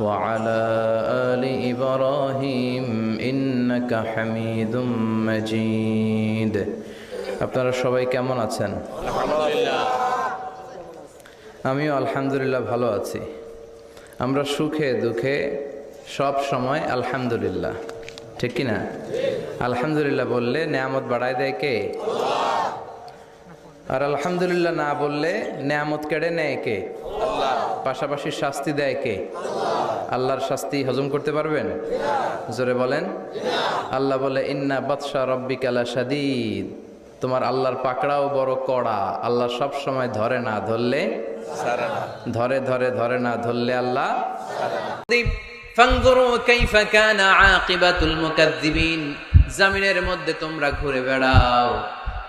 وعلى آل إبراهيم إنك حميد مجيد আপনারা সবাই কেমন আছেন আমিও আলহামদুলিল্লাহ ভালো আছি আমরা সুখে দুঃখে সব সময় আলহামদুলিল্লাহ ঠিক কি না আলহামদুলিল্লাহ বললে নেয়ামত বাড়ায় দেয় কে আর আলহামদুলিল্লাহ না বললে নেয়ামত কেড়ে নেয় কে পাশাপাশি শাস্তি দেয় কে আল্লাহর শাস্তি হজম করতে পারবেন? জোরে বলেন। আল্লাহ বলে ইন্না বাদশা রব্বিকালা সাদিদ তোমার আল্লাহর পাকড়াও বড় কড়া। আল্লাহ সব সময় ধরে না ধরলে? ধরে ধরে ধরে না ধরলে আল্লাহ? জমিনের মধ্যে তোমরা ঘুরে বেড়াও।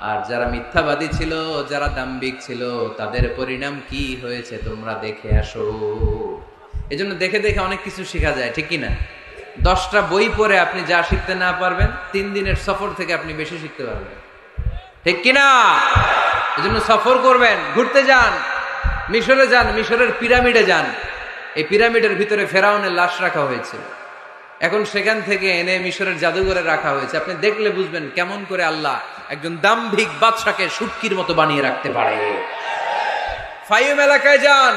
আর যারা মিথ্যাবাদী ছিল যারা দাম্বিক ছিল তাদের পরিণাম কি হয়েছে তোমরা দেখে আসো। এজন্য দেখে দেখে অনেক কিছু শেখা যায়, ঠিক কি না দশটা বই পড়ে আপনি যা শিখতে না পারবেন, তিন দিনের সফর থেকে আপনি বেশি শিখতে পারবেন। ঠিক কিনা? এজন্য সফর করবেন, ঘুরতে যান, মিশরে যান, মিশরের পিরামিডে যান। এই পিরামিডের ভিতরে ফেরাউনের লাশ রাখা হয়েছে। এখন সেখান থেকে এনে মিশরের জাদুঘরে রাখা হয়েছে। আপনি দেখলে বুঝবেন কেমন করে আল্লাহ একজন দাম্ভিক বাদশাকে সুটকির মতো বানিয়ে রাখতে পারে। ফাইম এলাকায় যান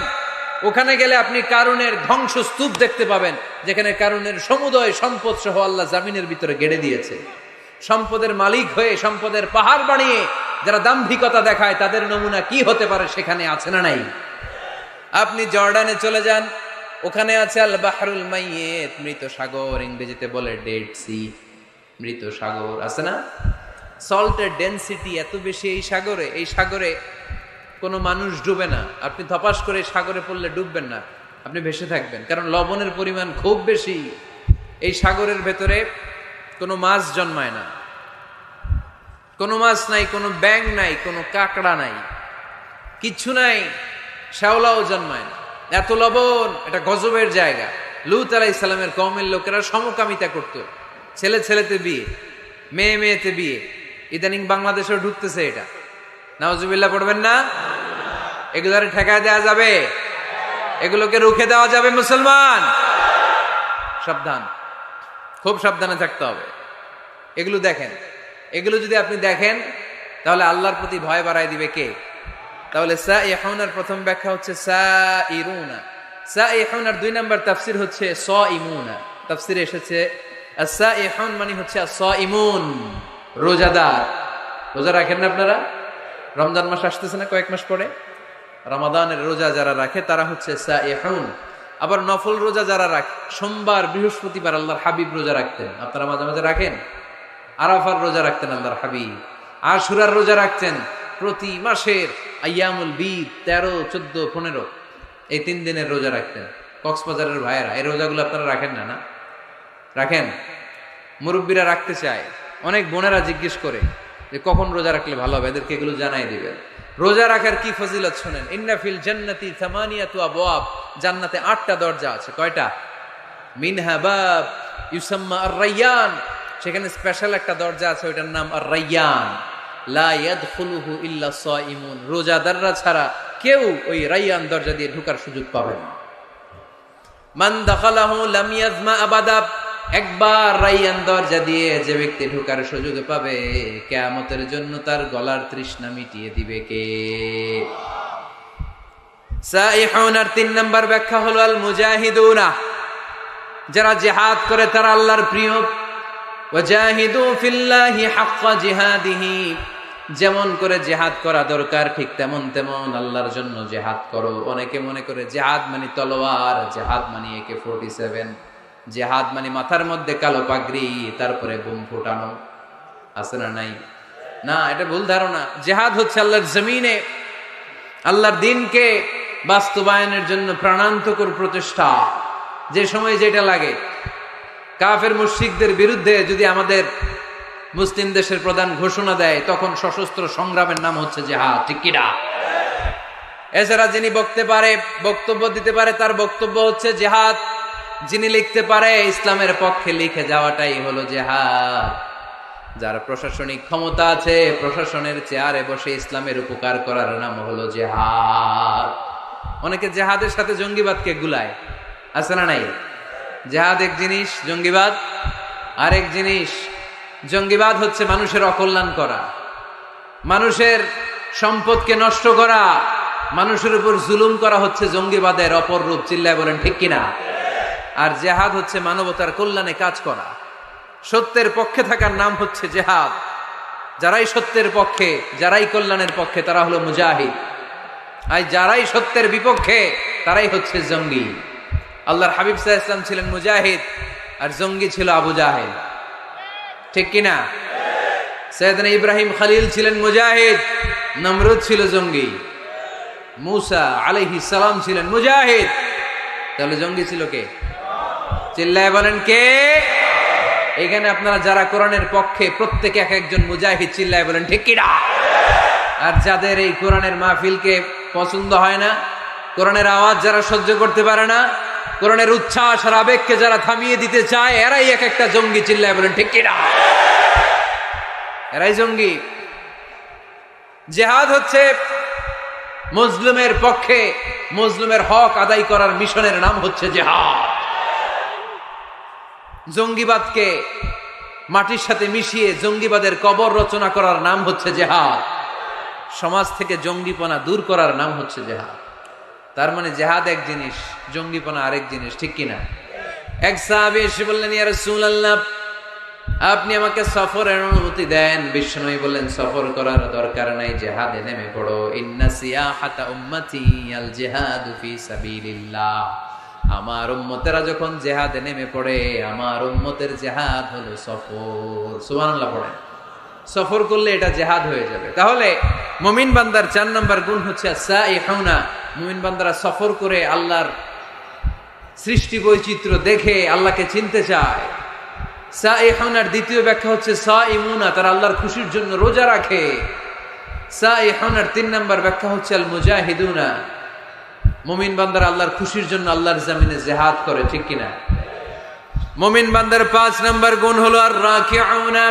ওখানে গেলে আপনি কারুনের ধ্বংসস্তূপ দেখতে পাবেন, যেখানে কারুনের সমুদয় সম্পদ সহ আল্লাহ জামিনের ভিতরে গেড়ে দিয়েছে। সম্পদের মালিক হয়ে সম্পদের পাহাড় বানিয়ে যারা দাম্ভিকতা দেখায়, তাদের নমুনা কি হতে পারে সেখানে আছে না নাই? আপনি জর্ডানে চলে যান, ওখানে আছে আল বাহরুল মাইয়েত, মৃত সাগর, ইংরেজিতে বলে ডেড সি। মৃত সাগর, আছে না? সল্টের ডেন্সিটি এত বেশি এই সাগরে এই সাগরে কোনো মানুষ ডুবে না। আপনি ধপাস করে সাগরে পড়লে ডুববেন না। আপনি ভেসে থাকবেন। কারণ লবণের পরিমাণ খুব বেশি। এই সাগরের ভেতরে কোনো মাছ জন্মায় না। কোনো মাছ নাই, কোনো ব্যাং নাই, কোনো কাঁকড়া নাই। কিচ্ছু নাই, শ্যাওলাও জন্মায় না। এত লবণ, এটা গজবের জায়গা। লুত আলাহ ইসলামের কমের লোকেরা সমকামিতা করত। ছেলে ছেলেতে বিয়ে, মেয়ে মেয়েতে বিয়ে। ইদানিং বাংলাদেশেও ঢুকতেছে এটা। নওয়াজুবিল্লাহ পড়বেন না? এগুলোরে ঠেকায় দেওয়া যাবে। এগুলোকে রুখে দেওয়া যাবে মুসলমান। সাবধান। খুব সাবধানে থাকতে হবে। এগুলো দেখেন। এগুলো যদি আপনি দেখেন, তাহলে আল্লাহর প্রতি ভয় বাড়ায় দিবে কে? তাহলে সা ইহুনার প্রথম ব্যাখ্যা হচ্ছে সা ইরুনা সা ইহুনার দুই নাম্বার তাফসির হচ্ছে স ইমুনা তাফসিরে এসেছে সা ইহুন মানে হচ্ছে স ইমুন রোজাদার। রোজা রাখেন না আপনারা? রমজান মাস আসতেছে না কয়েক মাস পরে? রমাদানের রোজা যারা রাখে, তারা হচ্ছে আবার নফল রোজা যারা রাখে, সোমবার, বৃহস্পতিবার আল্লাহর হাবিব রোজা রাখতেন। আপনারা মাঝে মাঝে রাখেন? আরাফার রোজা রাখতেন আল্লাহর হাবিব। আশুরার রোজা রাখতেন প্রতি মাসের আয়ামুল বীর, তেরো, চোদ্দ, পনেরো। এই তিন দিনের রোজা রাখতেন। কক্সবাজারের ভাইয়েরা, এই রোজাগুলো আপনারা রাখেন না না? রাখেন? মুরব্বীরা রাখতে চায়। অনেক বোনেরা জিজ্ঞেস করে যে কখন রোজা রাখলে ভালো হবে? এদেরকে এগুলো জানাই দিবেন। রোজা রাখার কি ফজিলত শোনেন? ইন্নাফিল জান্নাতি থামানিয়াতু আবওয়াব। জান্নাতে আটটা দরজা আছে। কয়টা? মিনহা বাব ইউসাম্মা আর রাইয়ান সেখানে স্পেশাল একটা দরজা আছে, ওইটার নাম আর রাইয়ান লা ইয়াদখুলুহু ইল্লা সাইমুন রোজাদাররা ছাড়া কেউ ওই রাইয়ান দরজা দিয়ে ঢোকার সুযোগ পাবে না। মান দাখালাহু লাম ইয়াজমা আবাদা। একবার রাইয়ান দরজা দিয়ে যে ব্যক্তি ঢোকার সুযোগ পাবে, কেয়ামতের জন্য তার গলার তৃষ্ণা মিটিয়ে দিবে কে? তিন নম্বর ব্যাখ্যা হলো আল মুজাহিদুনা যারা জিহাদ করে তারা আল্লাহর প্রিয়। ওয়াজাহিদু ফিল্লাহি হাক্কা জিহাদিহি। যেমন করে জেহাদ করা দরকার, ঠিক তেমন তেমন আল্লাহর জন্য জেহাদ করো। অনেকে মনে করে জেহাদ মানে তলোয়ার, জেহাদ মানে একে ফোর্টি সেভেন জেহাদ মানে মাথার মধ্যে কালো পাগড়ি, তারপরে বুম ফুটানো। আছে না নাই? না, এটা ভুল ধারণা। জেহাদ হচ্ছে আল্লাহর জমিনে, আল্লাহর দিনকে বাস্তবায়নের জন্য প্রাণান্তকর প্রচেষ্টা। যে সময় যেটা লাগে। কাফের মুশরিকদের বিরুদ্ধে যদি আমাদের মুসলিম দেশের প্রধান ঘোষণা দেয়, তখন সশস্ত্র সংগ্রামের নাম হচ্ছে জেহাদ। ঠিক কিনা? এছাড়া যিনি বকতে পারে, বক্তব্য দিতে পারে, তার বক্তব্য হচ্ছে জেহাদ যিনি লিখতে পারে, ইসলামের পক্ষে লিখে যাওয়াটাই হলো জেহাদ। যার প্রশাসনিক ক্ষমতা আছে, প্রশাসনের চেয়ারে বসে ইসলামের উপকার করার নাম হলো জেহাদ। অনেকে জেহাদের সাথে জঙ্গিবাদকে গুলায়। আছে না নাই? জেহাদ এক জিনিস, জঙ্গিবাদ। আরেক জিনিস, জঙ্গিবাদ হচ্ছে মানুষের অকল্যাণ করা। মানুষের সম্পদকে নষ্ট করা। মানুষের উপর জুলুম করা হচ্ছে জঙ্গিবাদের অপর রূপ। চিল্লায় বলেন, ঠিক কিনা? আর জেহাদ হচ্ছে মানবতার কল্যাণে কাজ করা। সত্যের পক্ষে থাকার নাম হচ্ছে জেহাদ। যারাই সত্যের পক্ষে, যারাই কল্যাণের পক্ষে, তারা হলো মুজাহিদ। আর যারাই সত্যের বিপক্ষে, তারাই হচ্ছে জঙ্গি। আল্লাহর হাবিব সাহা ইসলাম ছিলেন মুজাহিদ, আর জঙ্গি ছিল আবু জাহেদ ঠিক কিনা? সৈয়দনা ইব্রাহিম খালিল ছিলেন মুজাহিদ, নমরুদ ছিল জঙ্গি। মুসা আলাইহি সালাম ছিলেন মুজাহিদ। তাহলে জঙ্গি ছিল কে? চিল্লায় বলেন কে? এখানে আপনারা যারা কোরআনের পক্ষে প্রত্যেকে এক একজন মুজাহিদ চিল্লায় বলেন, ঠিক আর যাদের এই কোরআনের মাহফিলকে পছন্দ হয় না, কোরআনের আওয়াজ যারা সহ্য করতে পারে না, কোরআনের উচ্ছ্বাস আর আবেগকে যারা থামিয়ে দিতে চায়, এরাই এক একটা জঙ্গি চিল্লায় বলেন, ঠিক কিনা এরাই জঙ্গি। জেহাদ হচ্ছে মজলুমের পক্ষে মজলুমের হক আদায় করার মিশনের নাম হচ্ছে জেহাদ। জঙ্গিবাদকে মাটির সাথে মিশিয়ে জঙ্গিবাদের কবর রচনা করার নাম হচ্ছে জেহাদ। সমাজ থেকে জঙ্গিপনা দূর করার নাম হচ্ছে জেহাদ। তার মানে জেহাদ এক জিনিস, জঙ্গিপনা আরেক জিনিস, ঠিক কিনা এক সাহাবি এসে বললেন, ইয়া রাসূলুল্লাহ, আপনি আমাকে সফরের অনুমতি দেন। বিষ্ণুই বললেন, সফর করার দরকার নাই, জেহাদে নেমে পড়ো। ইন্না সিয়াহাতা উম্মতি আল জিহাদু ফি সাবিলিল্লাহ। আমার উম্মতেরা যখন জেহাদে নেমে পড়ে, আমার উম্মতের জেহাদ হলো সফর। সুবহানাল্লাহ পড়ে। সফর করলে এটা জেহাদ হয়ে যাবে। তাহলে মমিন বান্দার চার নম্বর গুণ হচ্ছে মুমিন বান্দারা সফর করে আল্লাহর সৃষ্টি বৈচিত্র্য দেখে আল্লাহকে চিনতে চায়। সা সাইহুনার দ্বিতীয় ব্যাখ্যা হচ্ছে সাইমুনা, তারা আল্লাহর খুশির জন্য রোজা রাখে। সা সাইহুনার তিন নম্বর ব্যাখ্যা হচ্ছে আল মুজাহিদুনা মুমিন বান্দার আল্লাহর খুশির জন্য আল্লাহর জামিনে জেহাদ করে, ঠিক কিনা? মমিন বান্দার পাঁচ নম্বর গুণ হলো আর রাকিউনা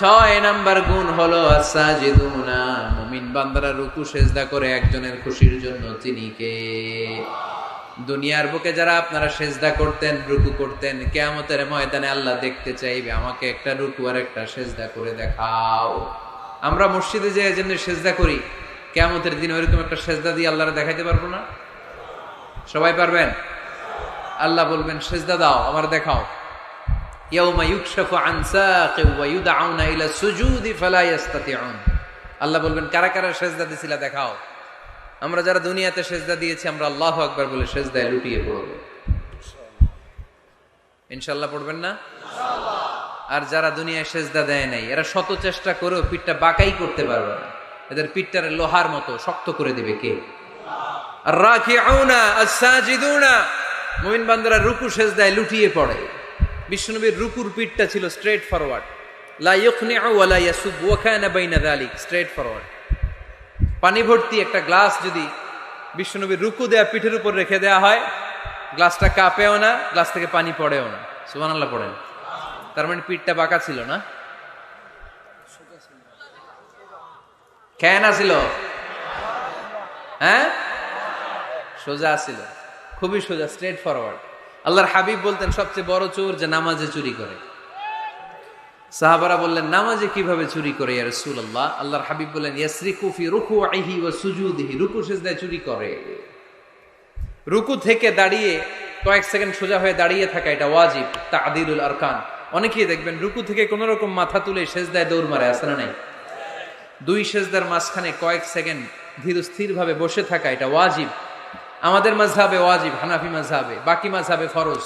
ছয় নাম্বার গুণ হলো আসাজিদুনা মুমিন বান্দারা রুকু, সেজদা করে একজনের খুশির জন্য তিনি কে? দুনিয়ার বুকে যারা আপনারা সেজদা করতেন, রুকু করতেন, কেয়ামতের ময়দানে আল্লাহ দেখতে চাইবে, আমাকে একটা রুকু আর একটা সেজদা করে দেখাও। আমরা মসজিদে যে জন্য সেজদা করি, কেয়ামতের দিন ওইরকম একটা সেজদা দিয়ে আল্লাহরা দেখাইতে পারব না? সবাই পারবেন? আল্লাহ বলবেন, সেজদা দাও আমার দেখাও। আল্লাহ বলবেন, কারা কারা সেজদা দিছিলা দেখাও। আমরা যারা দুনিয়াতে সেজদা দিয়েছি, আমরা আল্লাহু আকবার বলে সেজদায় লুটিয়ে পড়ব। ইনশাআল্লাহ পড়বেন না? আর যারা দুনিয়ায় সেজদা দেয় নাই, এরা শত চেষ্টা করেও পিঠটা বাঁকাই করতে পারবে না। এদের পিঠটারে লোহার মতো শক্ত করে দিবে কে? আর রাকিউনা, আস-সাজিদুনা। মুমিন বান্দারা রুকু সেজদায় লুটিয়ে পড়ে। বিশ্বনবীর রুকুর পিঠটা ছিল স্ট্রেট ফরওয়ার্ড লা ইউখনিউ ওয়া লা ইয়াসুব, ওয়া কানা বাইনা যালিক স্ট্রেট ফরওয়ার্ড পানি ভর্তি একটা গ্লাস যদি বিশ্বনবীর রুকু দেয়া পিঠের উপর রেখে দেয়া হয়, গ্লাসটা কাঁপেও না, গ্লাস থেকে পানি পড়েও না। সুবান আল্লাহ পড়েন। তার মানে পিঠটা বাঁকা ছিল না? কেন ছিল হ্যাঁ? সোজা ছিল। খুবই সোজা স্ট্রেট ফরওয়ার্ড আল্লাহর হাবিব বলতেন, সবচেয়ে বড় চোর যে নামাজে চুরি করে। সাহাবারা বললেন, নামাজে কীভাবে চুরি করে ইয়া রাসূলুল্লাহ? আল্লাহর হাবিব বললেন, ইয়াসরিকু ফি রুকুইহি ওয়া সুজুদিহি, রুকু সিজদায় চুরি করে। রুকু থেকে দাঁড়িয়ে, কয়েক সেকেন্ড সোজা হয়ে দাঁড়িয়ে থাকা এটা ওয়াজিব তা তাদিলুল আরকান। অনেকেই দেখবেন, রুকু থেকে কোন রকম মাথা তুলে সেজদায় দৌড় মারে আসে না নাই? দুই সেজদার মাঝখানে কয়েক সেকেন্ড ধীর স্থির ভাবে বসে থাকা এটা ওয়াজিব। আমাদের মাঝহাবে ওয়াজিব, হানাফি মাঝহাবে, বাকি মাঝহাবে ফরজ।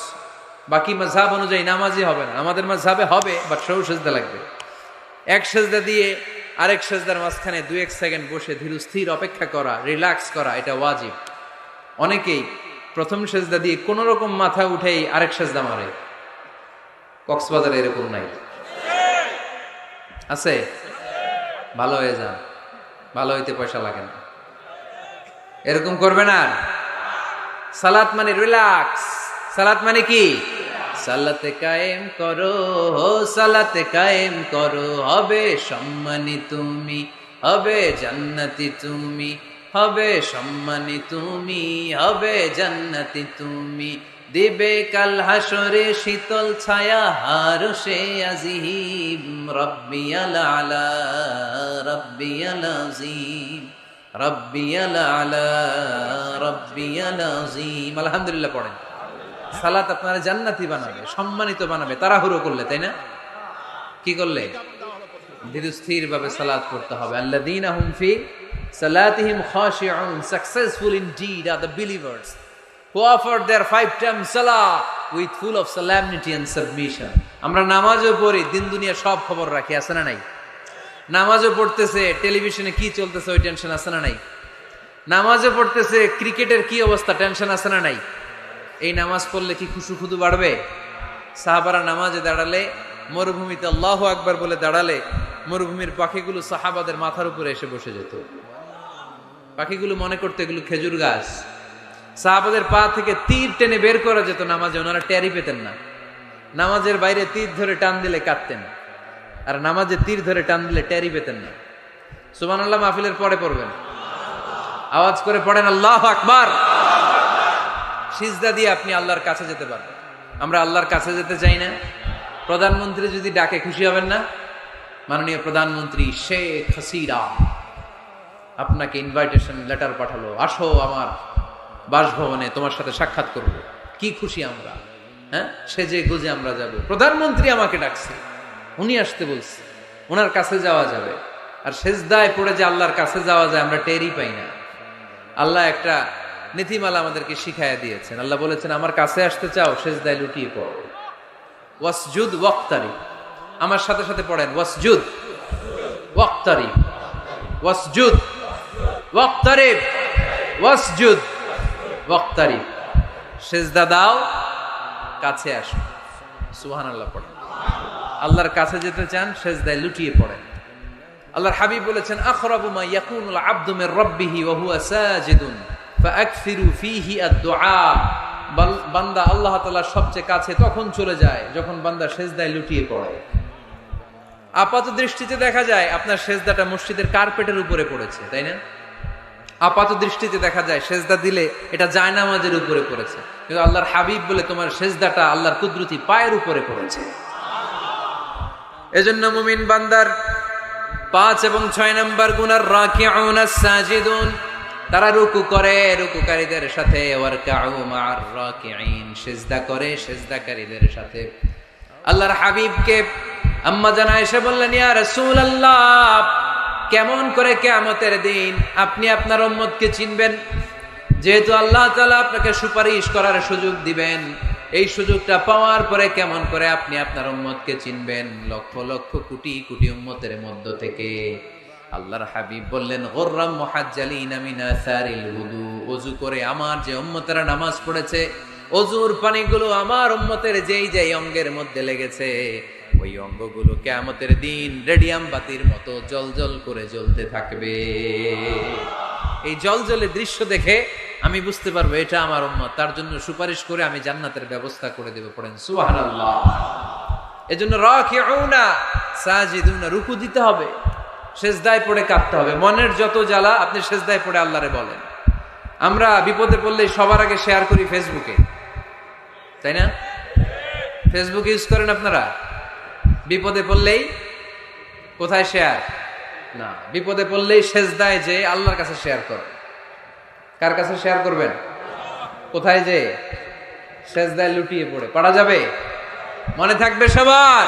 বাকি মাঝহাব অনুযায়ী নামাজই হবে না। আমাদের মাঝহাবে হবে বাট সৌ সেজদা লাগবে। এক সেজদা দিয়ে আরেক সেজদার মাঝখানে দু এক সেকেন্ড বসে ধীর স্থির অপেক্ষা করা, রিল্যাক্স করা, এটা ওয়াজিব। অনেকেই প্রথম সেজদা দিয়ে কোন রকম মাথা উঠেই আরেক সেজদা মারে। কক্সবাজারে এরকম নাই। আছে? ভালো হয়ে যান। ভালো হইতে পয়সা লাগে না। এরকম করবে না। সালাত মানে রিল্যাক্স সালাত মানে কি? সালাতে কায়েম করো হো সালাতে কায়েম করো। হবে সম্মানী তুমি, হবে জান্নাতি তুমি, হবে সম্মানী তুমি, হবে জান্নাতি তুমি। দিবে কাল হাসরে শীতল ছায়া, হার সে আজিম রব্বিয়াল আলা রব্বিয়াল আজিম। আলহামদুলিল্লাহ পড়েন। সালাত আপনারা জান্নাতি বানাবে, সম্মানিত বানাবে, তাড়াহুড়ো করলে, তাই না? কি করলে? ধীর স্থির ভাবে সালাত পড়তে হবে। ফি সালাতিহিম খাশিউন successful indeed are the believers who offered their five time salah with full of solemnity and submission. আমরা নামাজও পড়ি, দিন দুনিয়া সব খবর রাখি, আছে না নাই? নামাজও পড়তেছে, টেলিভিশনে কি চলতেছে ওই টেনশন আছে না নাই? নামাজও পড়তেছে, ক্রিকেটের কি অবস্থা টেনশন আছে না নাই? এই নামাজ পড়লে কি খুশু খুদু বাড়বে? সাহাবারা নামাজে দাঁড়ালে, মরুভূমিতে আল্লাহ আকবার বলে দাঁড়ালে, মরুভূমির পাখিগুলো সাহাবাদের মাথার উপরে এসে বসে যেত। পাখিগুলো মনে করতে এগুলো খেজুর গাছ। সাহাবাদের পা থেকে তীর টেনে বের করা যেত নামাজে, ওনারা টেরি পেতেন না। নামাজের বাইরে তীর ধরে টান দিলে কাঁদতেন। আর নামাজে তীর ধরে টান দিলে টেরি পেতেন না। সুবান আল্লাহ মাহফিলের পরে পড়বেন। আওয়াজ করে পড়েন, আল্লাহ আকবার! সিজদা দিয়ে আপনি আল্লাহর কাছে যেতে পারবেন। আমরা আল্লাহর কাছে যেতে চাই না। প্রধানমন্ত্রী যদি ডাকে, খুশি হবেন না? মাননীয় প্রধানমন্ত্রী শেখ হাসিনা, আপনাকে ইনভাইটেশন লেটার পাঠালো, আসো আমার বাসভবনে, তোমার সাথে সাক্ষাৎ করব। কি খুশি আমরা হ্যাঁ? সেজে গুজে আমরা যাব। প্রধানমন্ত্রী আমাকে ডাকছে। উনি আসতে বলছে ওনার কাছে যাওয়া যাবে। আর সেজদায় পড়ে যে আল্লাহর কাছে যাওয়া যায়, আমরা টেরই পাই না। আল্লাহ একটা নীতিমালা আমাদেরকে শিখাইয়া দিয়েছেন। আল্লাহ বলেছেন, আমার কাছে আসতে চাও, সেজদায় লুটিয়ে পড়ো। ওয়াসজুদ ওয়াক্তারি। আমার সাথে সাথে পড়েন, ওয়াসজুদ ওয়াক্তারি। ওয়াসজুদ ওয়াক্তারিব ওয়াসজুদ ওয়াক্তারিব সেজদা দাও, কাছে আসো। সুবহানাল্লাহ পড়েন। আল্লাহর কাছে যেতে চান, সেজদায় লুটিয়ে পড়েন। আল্লাহর হাবিব বলেছেন ইয়াকুনুল ওয়া হুয়া সাজিদুন ফীহি আদ-দুআ। বান্দা আল্লাহ তাআলার সবচেয়ে কাছে তখন চলে যায়, যখন বান্দা সেজদায় লুটিয়ে পড়ে। আপাত দৃষ্টিতে দেখা যায়, আপনার সেজদাটা মসজিদের কার্পেটের উপরে পড়েছে, তাই না? আপাত দৃষ্টিতে দেখা যায়, সেজদা দিলে এটা জায়নামাজের উপরে পড়েছে। কিন্তু আল্লাহর হাবিব বলে, তোমার সেজদাটা আল্লাহর কুদরতি পায়ের উপরে পড়েছে। এজন্য মুমিন বান্দার পাঁচ এবং ছয় নম্বর গুনার রাকিউন সাজিদুন তারা রুকু করে, রুকুকারীদের সাথে সিজদা করে, সিজদাকারীদের সাথে। আল্লাহর হাবিবকে আম্মা জানা এসে বললেন, ইয়া রাসূলুল্লাহ, কেমন করে কিয়ামতের দিন আপনি আপনার উম্মতকে চিনবেন? যেহেতু আল্লাহ তাআলা আপনাকে সুপারিশ করার সুযোগ দিবেন। এই সুযোগটা পাওয়ার পরে কেমন করে আপনি আপনার উম্মতকে চিনবেন? লক্ষ লক্ষ কোটি কোটি উম্মতের মধ্য থেকে। আল্লাহর হাবিব বললেন, গোর্রাম মুহাজ্জালিনা মিন আসারিল wudu ওযু করে আমার যে উম্মতেরা নামাজ পড়েছে, অজুর পানিগুলো আমার উম্মতের যেই যেই অঙ্গের মধ্যে লেগেছে, ওই অঙ্গগুলো কেয়ামতের দিন রেডিয়াম বাতির মতো জল জল করে জ্বলতে থাকবে। এই জল জলে দৃশ্য দেখে আমি বুঝতে পারব, এটা আমার উম্মত। তার জন্য সুপারিশ করে আমি জান্নাতের ব্যবস্থা করে দেব পড়েন। সুবহানাল্লাহ। এজন্য রাকিউনা, সাজিদুনা, রুকু দিতে হবে। সেজদায় পড়ে কাঁদতে হবে। মনের যত জ্বালা, আপনি সেজদায় পড়ে আল্লাহরে বলেন। আমরা বিপদে পড়লে সবার আগে শেয়ার করি ফেসবুকে তাই না? ফেসবুক ইউজ করেন আপনারা? বিপদে পড়লেই কোথায় শেয়ার না, বিপদে পড়লেই সেজদায় যে আল্লাহর কাছে শেয়ার করেন। কার কাছে শেয়ার করবেন? কোথায় যে? সেজদায় লুটিয়ে পড়ে। পারা যাবে? মনে থাকবে সবার।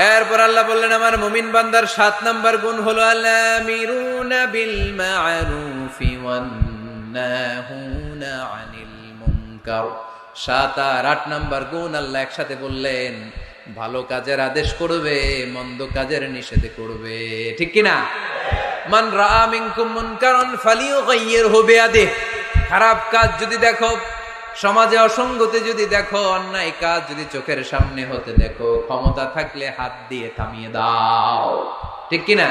এরপর আল্লাহ বললেন, আমার মুমিন বান্দার সাত নাম্বার গুণ হলো আলামিরুনা আনিল সাত আর আট নাম্বার গুণ আল্লাহ একসাথে বললেন, ভালো কাজের আদেশ করবে, মন্দ কাজের নিষেধ করবে। ঠিক কি না মান রা ফালিও মুনকারান হবে আদে খারাপ কাজ যদি দেখো, সমাজে অসঙ্গতি যদি দেখো, অন্যায় কাজ যদি চোখের সামনে হতে দেখো, ক্ষমতা থাকলে হাত দিয়ে থামিয়ে দাও। ঠিক কি না